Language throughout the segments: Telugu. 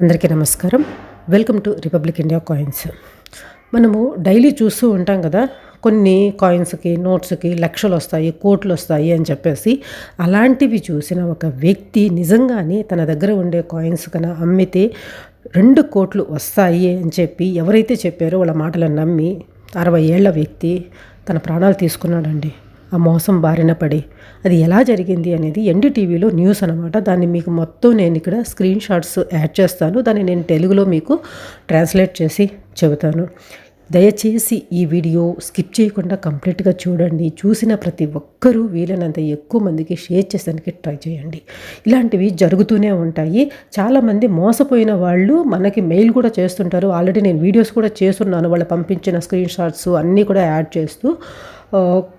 అందరికీ నమస్కారం. Welcome to republic India coins మనము డైలీ చూస్తూ ఉంటాం కదా కొన్ని కాయిన్స్కి నోట్స్కి లక్షలు వస్తాయి కోట్లు వస్తాయి అని చెప్పేసి అలాంటివి చూసిన ఒక వ్యక్తి నిజంగానే తన దగ్గర ఉండే కాయిన్స్ కన్నా అమ్మితే రెండు కోట్లు వస్తాయి అని చెప్పి ఎవరైతే చెప్పారో వాళ్ళ మాటలను నమ్మి అరవై ఏళ్ళ వ్యక్తి తన ప్రాణాలు తీసుకున్నాడండి. ఆ మోసం బారిన పడి అది ఎలా జరిగింది అనేది ఎన్డీటీవీలో న్యూస్ అనమాట దాన్ని మీకు మొత్తం నేను ఇక్కడ స్క్రీన్ షాట్స్ యాడ్ చేస్తాను. దాన్ని నేను తెలుగులో మీకు ట్రాన్స్లేట్ చేసి చెబుతాను. దయచేసి ఈ వీడియో స్కిప్ చేయకుండా కంప్లీట్గా చూడండి. చూసిన ప్రతి ఒక్కరూ వీలైనంత ఎక్కువ మందికి షేర్ చేసేదానికి ట్రై చేయండి. ఇలాంటివి జరుగుతూనే ఉంటాయి. చాలామంది మోసపోయిన వాళ్ళు మనకి మెయిల్ కూడా చేస్తుంటారు. ఆల్రెడీ నేను వీడియోస్ కూడా చేస్తున్నాను. వాళ్ళు పంపించిన స్క్రీన్ షాట్స్ అన్నీ కూడా యాడ్ చేస్తూ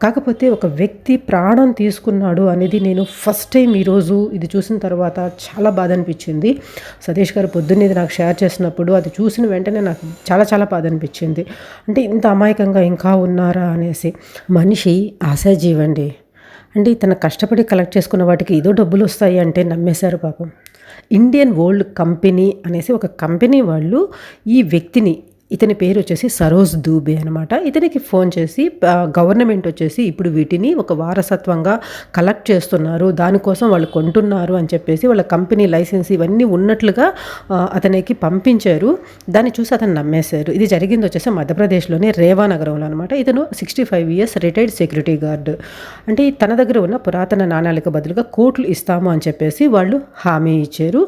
కాకపోతే ఒక వ్యక్తి ప్రాణం తీసుకున్నాడు అనేది నేను ఫస్ట్ టైం ఈరోజు ఇది చూసిన తర్వాత చాలా బాధ అనిపించింది. సతీష్ గారు పొద్దున్నే నాకు షేర్ చేసినప్పుడు అది చూసిన వెంటనే నాకు చాలా చాలా బాధ అనిపించింది. అంటే ఇంత అమాయకంగా ఇంకా ఉన్నారా అనేసి. మనిషి ఆశాజీవండి. అంటే తన కష్టపడి కలెక్ట్ చేసుకున్న వాటికి ఏదో డబ్బులు వస్తాయి అంటే నమ్మేశారు పాపం. ఇండియన్ వరల్డ్ కంపెనీ అనేసి ఒక కంపెనీ వాళ్ళు ఈ వ్యక్తిని ఇతని పేరు వచ్చేసి సరోజ్ దూబే అనమాట ఇతనికి ఫోన్ చేసి గవర్నమెంట్ వచ్చేసి ఇప్పుడు వీటిని ఒక వారసత్వంగా కలెక్ట్ చేస్తున్నారు. దానికోసం వాళ్ళు కొంటున్నారు అని చెప్పేసి వాళ్ళ కంపెనీ లైసెన్స్ ఇవన్నీ ఉన్నట్లుగా అతనికి పంపించారు. దాన్ని చూసి అతను నమ్మేశారు. ఇది జరిగింది వచ్చేసి మధ్యప్రదేశ్లోని రేవా నగరంలో అనమాట ఇతను sixty five years retired security guard అంటే తన దగ్గర ఉన్న పురాతన నాణాలకు బదులుగా కోట్లు ఇస్తాము అని చెప్పేసి వాళ్ళు హామీ ఇచ్చారు.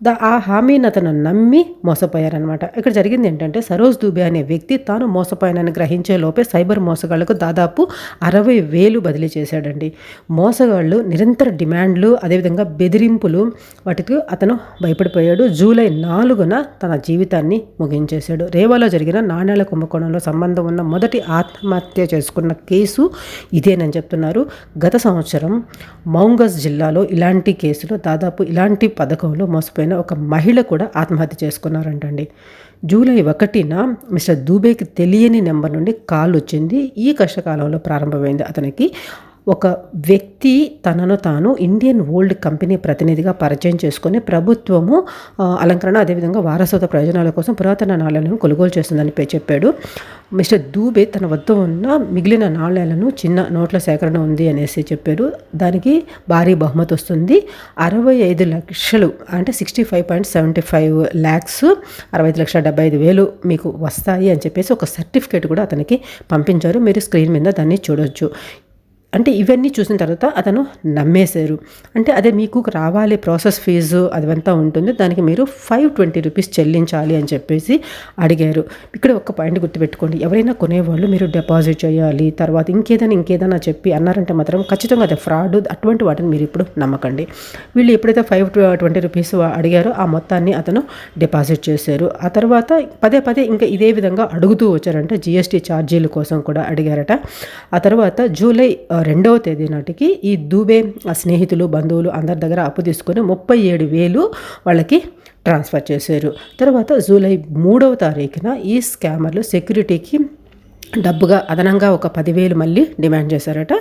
దా ఆ హామీని అతను నమ్మి మోసపోయారనమాట ఇక్కడ జరిగింది ఏంటంటే సరోజ్ దుబే అనే వ్యక్తి తాను మోసపోయానని గ్రహించే లోపే సైబర్ మోసగాళ్ళకు దాదాపు అరవై వేలు బదిలీ చేశాడండి. మోసగాళ్ళు నిరంతర డిమాండ్లు అదేవిధంగా బెదిరింపులు వాటికి అతను భయపడిపోయాడు. జూలై నాలుగున తన జీవితాన్ని ముగించేశాడు. రేవాలో జరిగిన నాణ్యాల కుంభకోణంలో సంబంధం ఉన్న మొదటి ఆత్మహత్య చేసుకున్న కేసు ఇదేనని చెప్తున్నారు. గత సంవత్సరం మౌంగస్ జిల్లాలో ఇలాంటి కేసులో దాదాపు ఇలాంటి పథకంలో మోసపోయిన ఒక మహిళ కూడా ఆత్మహత్య చేసుకున్నారంటండి. జూలై ఒకటిన మిస్టర్ దూబేకి తెలియని నెంబర్ నుండి కాల్ వచ్చింది. ఈ కష్టకాలంలో ప్రారంభమైంది అతనికి. ఒక వ్యక్తి తనను తాను ఇండియన్ ఓల్డ్ కంపెనీ ప్రతినిధిగా పరిచయం చేసుకుని ప్రభుత్వము అలంకరణ అదేవిధంగా వారసత్వ ప్రయోజనాల కోసం పురాతన నాణ్యాలను కొనుగోలు చేస్తుందని పే- చెప్పాడు. మిస్టర్ దూబే తన వద్ద ఉన్న మిగిలిన నాణ్యాలను చిన్న నోట్ల సేకరణ ఉంది అనేసి చెప్పాడు. దానికి భారీ బహుమతి వస్తుంది. అరవై ఐదు లక్షలు అంటే sixty five point seventy five lakhs అరవై ఐదు లక్షల డెబ్బై ఐదు వేలు మీకు వస్తాయి అని చెప్పేసి ఒక సర్టిఫికేట్ కూడా అతనికి పంపించారు. మీరు స్క్రీన్ మీద దాన్ని చూడొచ్చు. అంటే ఇవన్నీ చూసిన తర్వాత అతను నమ్మేశారు. అంటే అదే మీకు రావాలి ప్రాసెస్ ఫీజు అదంతా ఉంటుంది. దానికి మీరు ఫైవ్ ట్వంటీ రూపీస్ చెల్లించాలి అని చెప్పేసి అడిగారు. ఇక్కడ ఒక పాయింట్ గుర్తుపెట్టుకోండి. ఎవరైనా కొనేవాళ్ళు మీరు డిపాజిట్ చేయాలి. తర్వాత ఇంకేదైనా ఇంకేదైనా చెప్పి అన్నారంటే మాత్రం ఖచ్చితంగా అదే ఫ్రాడ్ అటువంటి వాటిని మీరు ఇప్పుడు నమ్మకండి. వీళ్ళు ఎప్పుడైతే ఫైవ్ ట్వంటీ రూపీస్ అడిగారో ఆ మొత్తాన్ని అతను డిపాజిట్ చేశారు. ఆ తర్వాత పదే పదే ఇంకా ఇదే విధంగా అడుగుతూ వచ్చారంటే. జిఎస్టీ ఛార్జీల కోసం కూడా అడిగారట. ఆ తర్వాత జూలై రెండవ తేదీ నాటికి ఈ దూబే ఆ స్నేహితులు బంధువులు అందరి దగ్గర అప్పు తీసుకొని ముప్పై ఏడు వేలు వాళ్ళకి ట్రాన్స్ఫర్ చేశారు. తర్వాత జూలై మూడవ తారీఖున ఈ స్కామర్లు సెక్యూరిటీకి డబ్బుగా అదనంగా ఒక పదివేలు మళ్ళీ డిమాండ్ చేశారట.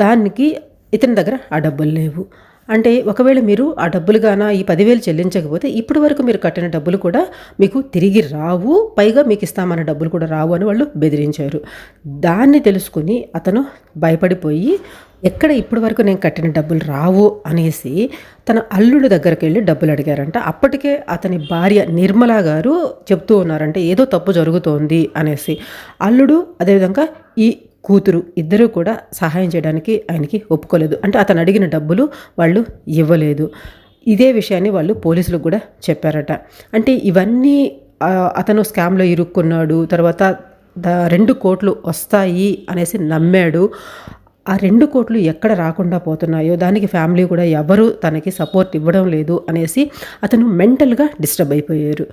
దానికి ఇతని దగ్గర ఆ డబ్బులు లేవు. అంటే ఒకవేళ మీరు ఆ డబ్బులు గానా ఈ పదివేలు చెల్లించకపోతే ఇప్పటి వరకు మీరు కట్టిన డబ్బులు కూడా మీకు తిరిగి రావు పైగా మీకు ఇస్తామన్న డబ్బులు కూడా రావు అని వాళ్ళు బెదిరించారు. దాన్ని తెలుసుకుని అతను భయపడిపోయి ఎక్కడ ఇప్పటి వరకు నేను కట్టిన డబ్బులు రావు అనేసి తన అల్లుడి దగ్గరికి వెళ్ళి డబ్బులు అడిగారంట. అప్పటికే అతని భార్య నిర్మల గారు చెప్తూ ఉన్నారంటే ఏదో తప్పు జరుగుతోంది అనేసి. అల్లుడు అదేవిధంగా ఈ కూతురు ఇద్దరూ కూడా సహాయం చేయడానికి ఆయనకి ఒప్పుకోలేదు. అంటే అతను అడిగిన డబ్బులు వాళ్ళు ఇవ్వలేదు. ఇదే విషయాన్ని వాళ్ళు పోలీసులకు కూడా చెప్పారట. అంటే ఇవన్నీ అతను స్కామ్లో ఇరుక్కున్నాడు తర్వాత రెండు కోట్లు వస్తాయి అనేసి నమ్మాడు. ఆ రెండు కోట్లు ఎక్కడ రాకుండా పోతున్నాయో దానికి ఫ్యామిలీ కూడా ఎవరు తనకి సపోర్ట్ ఇవ్వడం లేదు అనేసి అతను మెంటల్గా డిస్టర్బ్ అయిపోయారు.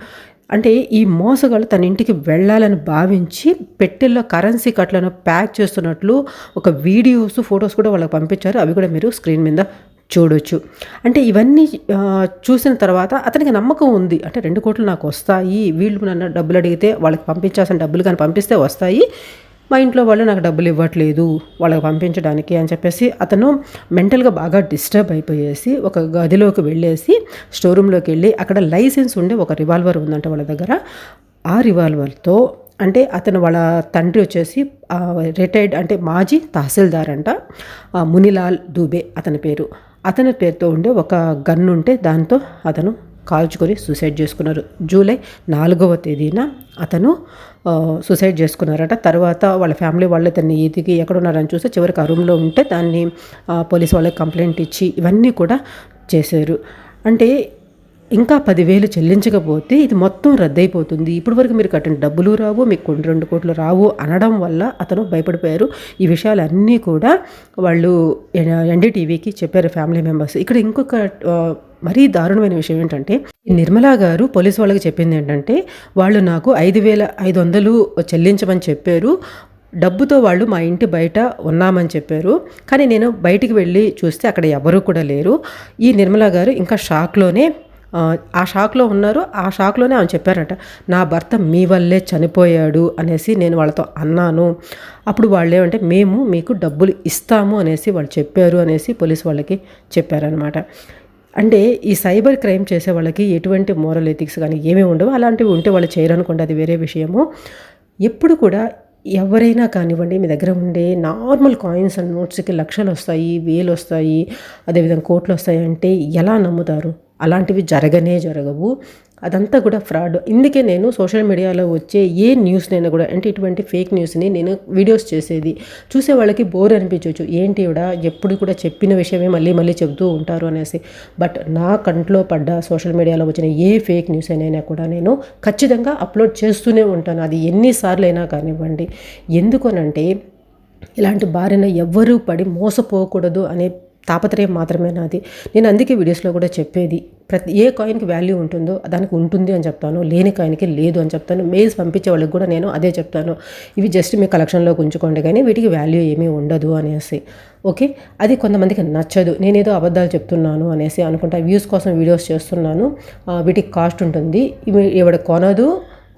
అంటే ఈ మోసగాళ్ళు తన ఇంటికి వెళ్ళాలని భావించి పెట్టెల్లో కరెన్సీ కట్లను ప్యాక్ చేస్తున్నట్లు ఒక వీడియోస్ ఫొటోస్ కూడా వాళ్ళకి పంపించారు. అవి కూడా మీరు స్క్రీన్ మీద చూడొచ్చు. అంటే ఇవన్నీ చూసిన తర్వాత అతనికి నమ్మకం ఉంది. అంటే రెండు కోట్లు నాకు వస్తాయి వీళ్ళు నన్ను డబ్బులు అడిగితే వాళ్ళకి పంపించాల్సిన డబ్బులు కానీ పంపిస్తే వస్తాయి. మా ఇంట్లో వాళ్ళు నాకు డబ్బులు ఇవ్వట్లేదు వాళ్ళకి పంపించడానికి అని చెప్పేసి అతను మెంటల్గా బాగా డిస్టర్బ్ అయిపోయేసి ఒక గదిలోకి వెళ్ళేసి స్టోర్ రూమ్లోకి వెళ్ళి అక్కడ లైసెన్స్ ఉండే ఒక రివాల్వర్ ఉందంట వాళ్ళ దగ్గర. ఆ రివాల్వర్తో అంటే అతను వాళ్ళ తండ్రి వచ్చేసి రిటైర్డ్ అంటే మాజీ తహసీల్దార్ అంట మునిలాల్ దూబే అతని పేరు. అతని పేరుతో ఉండే ఒక గన్ ఉంటే దాంతో అతను కాల్చుకొని సూసైడ్ చేసుకున్నారు. జూలై నాలుగవ తేదీన అతను సూసైడ్ చేసుకున్నారట. తర్వాత వాళ్ళ ఫ్యామిలీ వాళ్ళు తన్ని ఎదిగి ఎక్కడున్నారని చూస్తే చివరికి ఆ రూమ్లో ఉంటే దాన్ని పోలీస్ వాళ్ళకి కంప్లైంట్ ఇచ్చి ఇవన్నీ కూడా చేశారు. అంటే ఇంకా పదివేలు చెల్లించకపోతే ఇది మొత్తం రద్దయిపోతుంది. ఇప్పటి వరకు మీరు కట్టిన డబ్బులు రావు మీకు కొన్ని రెండు కోట్లు రావు అనడం వల్ల అతను భయపడిపోయారు. ఈ విషయాలన్నీ కూడా వాళ్ళు ఎన్డీటీవీకి చెప్పారు ఫ్యామిలీ మెంబర్స్. ఇక్కడ ఇంకొక మరీ దారుణమైన విషయం ఏంటంటే నిర్మలా గారు పోలీసు వాళ్ళకి చెప్పింది ఏంటంటే వాళ్ళు నాకు ఐదు వేల ఐదు వందలు చెల్లించమని చెప్పారు. డబ్బుతో వాళ్ళు మా ఇంటి బయట ఉన్నామని చెప్పారు. కానీ నేను బయటికి వెళ్ళి చూస్తే అక్కడ ఎవరూ కూడా లేరు. ఈ నిర్మలా గారు ఇంకా షాక్లోనే ఆ షాక్లో ఉన్నారు. ఆ షాక్లోనే ఆమె చెప్పారట నా భర్త మీ వల్లే చనిపోయాడు అనేసి నేను వాళ్ళతో అన్నాను. అప్పుడు వాళ్ళు ఏమంటే మేము మీకు డబ్బులు ఇస్తాము అనేసి వాళ్ళు చెప్పారు అనేసి పోలీస్ వాళ్ళకి చెప్పారనమాట అంటే ఈ సైబర్ క్రైమ్ చేసే వాళ్ళకి ఎటువంటి మోరల్ ఎథిక్స్ కానీ ఏమీ ఉండవు. అలాంటివి ఉంటే వాళ్ళు చేయరనుకోండి అది వేరే విషయము. ఎప్పుడు కూడా ఎవరైనా కానివ్వండి మీ దగ్గర ఉండే నార్మల్ కాయిన్స్ అండ్ నోట్స్కి లక్షలు వస్తాయి వేలు వస్తాయి అదేవిధంగా కోట్లు వస్తాయి అంటే ఎలా నమ్ముతారు? అలాంటివి జరగనే జరగవు. అదంతా కూడా ఫ్రాడ్. ఇందుకే నేను సోషల్ మీడియాలో వచ్చే ఏ న్యూస్నైనా కూడా అంటే ఇటువంటి ఫేక్ న్యూస్ని నేను వీడియోస్ చేసేది చూసే వాళ్ళకి బోర్ అనిపించవచ్చు ఏంటి కూడా ఎప్పుడు కూడా చెప్పిన విషయమే మళ్ళీ మళ్ళీ చెబుతూ ఉంటారు అనేసి. బట్ నా కంట్లో పడ్డ సోషల్ మీడియాలో వచ్చిన ఏ ఫేక్ న్యూస్ అయినా కూడా నేను ఖచ్చితంగా అప్లోడ్ చేస్తూనే ఉంటాను. అది ఎన్నిసార్లు అయినా కానివ్వండి. ఎందుకనంటే ఇలాంటి బారిన ఎవ్వరూ పడి మోసపోకూడదు అనే తాపత్రయం మాత్రమే నాది. నేను అందుకే వీడియోస్లో కూడా చెప్పేది ప్రతి ఏ కాయిన్కి వాల్యూ ఉంటుందో దానికి ఉంటుంది అని చెప్తాను లేని కాయిన్కి లేదు అని చెప్తాను మెయిల్స్ పంపించే వాళ్ళకి కూడా నేను అదే చెప్తాను. ఇవి జస్ట్ మీ కలెక్షన్లో ఉంచుకోండి కానీ వీటికి వాల్యూ ఏమీ ఉండదు అనేసి. ఓకే? అది కొంతమందికి నచ్చదు. నేనేదో అబద్ధాలు చెప్తున్నాను అనేసి అనుకుంటా వ్యూస్ కోసం వీడియోస్ చేస్తున్నాను. వీటికి కాస్ట్ ఉంటుంది. ఇవిడ కొనదు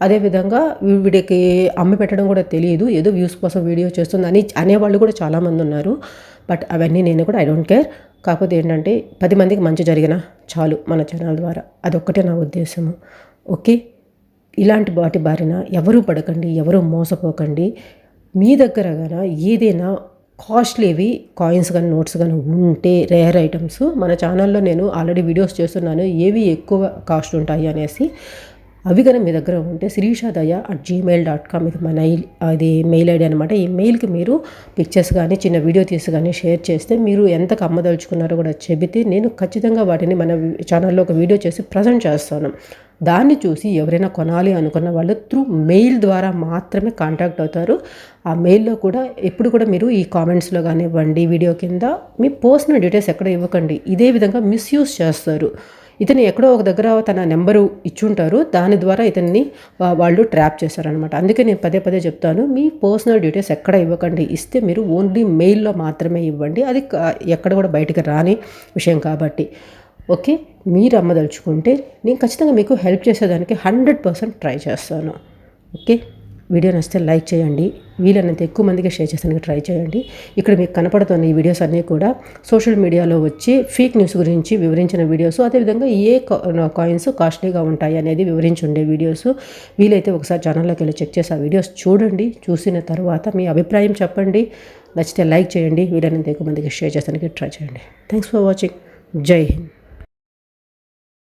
అదేవిధంగా వీడికి అమ్మి పెట్టడం కూడా తెలియదు ఏదో వ్యూస్ కోసం వీడియో చేస్తుంది అని అనేవాళ్ళు కూడా చాలామంది ఉన్నారు. బట్ అవన్నీ నేను కూడా ఐ డోంట్ కేర్ కాకపోతే ఏంటంటే పది మందికి మంచి జరిగిన చాలు మన ఛానల్ ద్వారా. అదొక్కటే నా ఉద్దేశము. ఓకే? ఇలాంటి వాటి బారిన ఎవరూ పడకండి ఎవరూ మోసపోకండి. మీ దగ్గర కానీ ఏదైనా కాస్ట్లీవి కాయిన్స్ కానీ నోట్స్ కానీ ఉంటే రేర్ ఐటమ్స్ మన ఛానల్లో నేను ఆల్రెడీ వీడియోస్ చేస్తున్నాను. ఏవి ఎక్కువ కాస్ట్ ఉంటాయి అనేసి. అవి కనుక మీ దగ్గర ఉంటే శిరీషాదయ అట్ జీమెయిల్ డాట్ కామ్ ఇది మన అది మెయిల్ ఐడి అనమాట ఈ మెయిల్కి మీరు పిక్చర్స్ కానీ చిన్న వీడియో తీసి కానీ షేర్ చేస్తే మీరు ఎంతకు అమ్మదలుచుకున్నారో కూడా చెబితే నేను ఖచ్చితంగా వాటిని మన ఛానల్లో ఒక వీడియో చేసి ప్రజెంట్ చేస్తాను. దాన్ని చూసి ఎవరైనా కొనాలి అనుకున్న వాళ్ళు త్రూ మెయిల్ ద్వారా మాత్రమే కాంటాక్ట్ అవుతారు. ఆ మెయిల్లో కూడా ఎప్పుడు కూడా మీరు ఈ కామెంట్స్లో కానివ్వండి వీడియో కింద మీ పర్సనల్ డీటెయిల్స్ ఎక్కడ ఇవ్వకండి. ఇదే విధంగా మిస్యూజ్ చేస్తారు. ఇతను ఎక్కడో ఒక దగ్గర తన నెంబరు ఇచ్చుంటారు. దాని ద్వారా ఇతన్ని వాళ్ళు ట్రాప్ చేశారనమాట అందుకే నేను పదే పదే చెప్తాను మీ పర్సనల్ డీటెయిల్స్ ఎక్కడ ఇవ్వకండి. ఇస్తే మీరు ఓన్లీ మెయిల్లో మాత్రమే ఇవ్వండి. అది ఎక్కడ కూడా బయటికి రాని విషయం కాబట్టి. ఓకే? మీరు అమ్మదలుచుకుంటే నేను ఖచ్చితంగా మీకు హెల్ప్ చేసేదానికి హండ్రెడ్ పర్సెంట్ ట్రై చేస్తాను. ఓకే? వీడియో నచ్చితే లైక్ చేయండి. వీలైనంత ఎక్కువ మందికి షేర్ చేసానికి ట్రై చేయండి. ఇక్కడ మీకు కనపడుతున్న ఈ వీడియోస్ అన్నీ కూడా సోషల్ మీడియాలో వచ్చి ఫేక్ న్యూస్ గురించి వివరించిన వీడియోస్ అదేవిధంగా ఏ కాయిన్స్ కాస్ట్లీగా ఉంటాయి అనేది వివరించి ఉండే వీడియోస్. వీలైతే ఒకసారి ఛానల్లోకి వెళ్ళి చెక్ చేసి ఆ వీడియోస్ చూడండి. చూసిన తర్వాత మీ అభిప్రాయం చెప్పండి. నచ్చితే లైక్ చేయండి. వీలైనంత ఎక్కువ మందికి షేర్ చేసానికి ట్రై చేయండి. థ్యాంక్స్ ఫర్ వాచింగ్ జై హింద్.